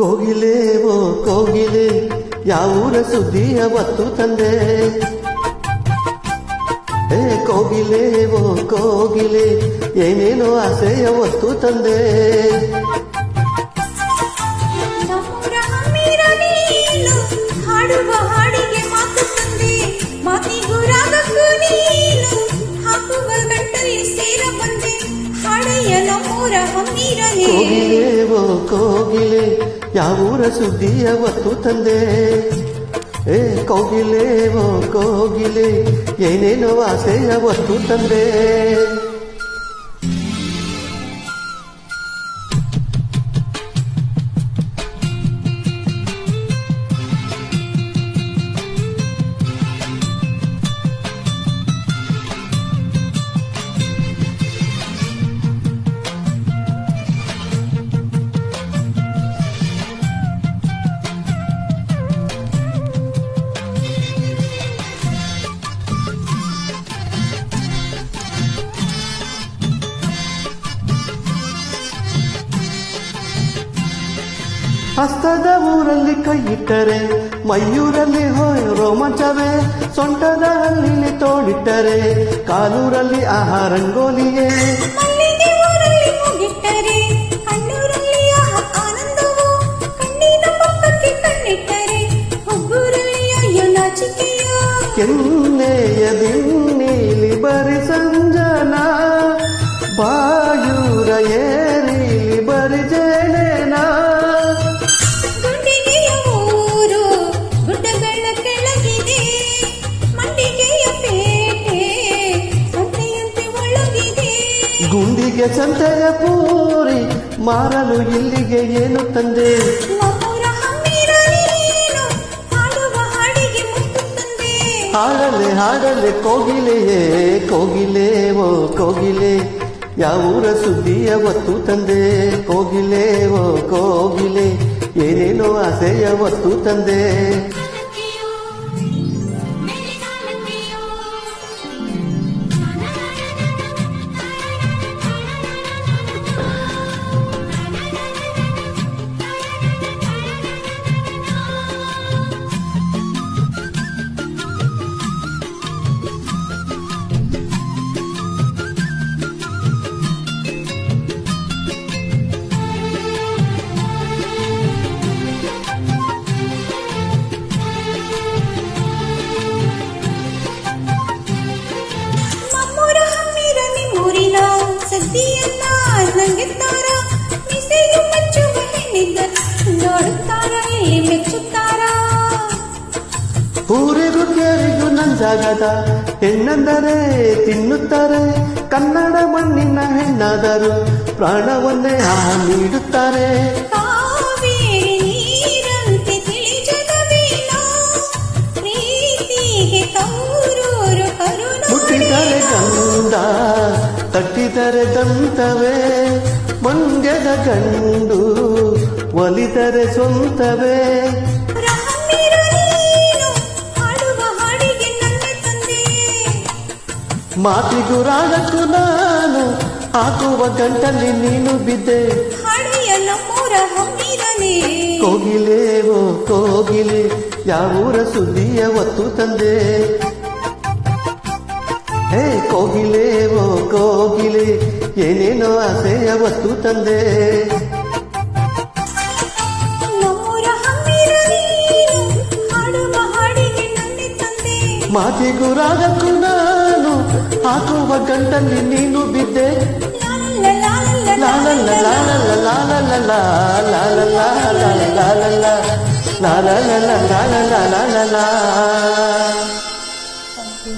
ಕೋಗಿಲೆ ಓ ಕೋಗಿಲೆ ಯಾವೂರ ಸುದ್ದಿಯ ಒತ್ತು ತಂದೆ ಏ ಕೋಗಿಲೆ ಓ ಕೋಗಿಲೆ ಏನೇನೋ ಆಸೆಯ ಒತ್ತು ತಂದೆ ಕೋಗಿಲೆ ಓ ಕೋಗಿಲೆ ಯಾವೂರ ಸುದ್ದಿಯ ಒತ್ತು ತಂದೆ ಏ ಕೋಗಿಲೆ ಓ ಕೋಗಿಲೆ ಏನೇನೋ ಆಸೆಯ ಒತ್ತು ತಂದೆ ಹಸ್ತದ ಊರಲ್ಲಿ ಕೈಯಿಟ್ಟರೆ ಮಯೂರಲ್ಲಿ ಹೋಯ್ ರೋಮಾಂಚವೇ ಸೊಂಟದ ಹಲ್ಲಿಲಿ ತೋಡಿಟ್ಟರೆ ಕಾಲೂರಲ್ಲಿ ಆಹಾ ರಂಗೋಲಿಯೇ ಕೆನ್ನೆಯ ದಿನ್ನೀಲಿ ಬರೆ ಸಂಜನಾ ಬಾ ಮಾರಲು ಇಲ್ಲಿಗೆ ಏನು ತಂದೆ? ಹಾಡಲೆ ಹಾಡಲೆ ಕೋಗಿಲೆಯೇ ಕೋಗಿಲೆ ಓ ಕೋಗಿಲೆ. ಯಾವೂರ ಸುದ್ದಿಯ ಒತ್ತು ತಂದೆ? ಕೋಗಿಲೆ ಓ ಕೋಗಿಲೆ. ಏನೇನೋ ಆಸೆಯ ಒತ್ತು ತಂದೆ? ನಂಗೆತ್ತಾರ? ಮಿಸೆಯು ಮಚ್ಚು ಹೆಣ್ಣಿದ್ದ ನೋಡುತ್ತಾರ ಮೆಚ್ಚುತ್ತಾರ ಊರಿಗೂ ಕೇರಿಗೂ ನಂಜಾಗದ ಹೆಣ್ಣಂದರೆ ತಿನ್ನುತ್ತಾರೆ. ಕನ್ನಡ ಮಣ್ಣಿನ ಹೆಣ್ಣಾದರೂ ಪ್ರಾಣವನ್ನೇ ಆ ನೀಡುತ್ತಾರೆ. ಕಟ್ಟಿದರೆ ದಂತವೇ ಮಂಗದ ಕಂಡು ಒಲಿದರೆ ಸ್ವಂತವೇ. ಮಾತಿಗುರಾಗಕ್ಕೂ ನಾನು ಹಾಕುವ ಗಂಟಲ್ಲಿ ನೀನು ಬಿದ್ದೆ. ಕೋಗಿಲೇವೋ, ಕೋಗಿಲೆ ಯಾವೂರ ಸುದ್ದಿಯ ಒತ್ತು ತಂದೆ. ಹೇ ಕೋಗಿಲೆ ಓ ಕೋಗಿಲೆ ಏನೇನೋ ಆಸೆಯ ವಸ್ತು ತಂದೆ ಮಾತಿಗುರಾಗಕ್ಕೂ ನಾನು ಹಾಕುವ ಗಂಟಲ್ಲಿ ನೀನು ಬಿದ್ದೆ la la la la la la la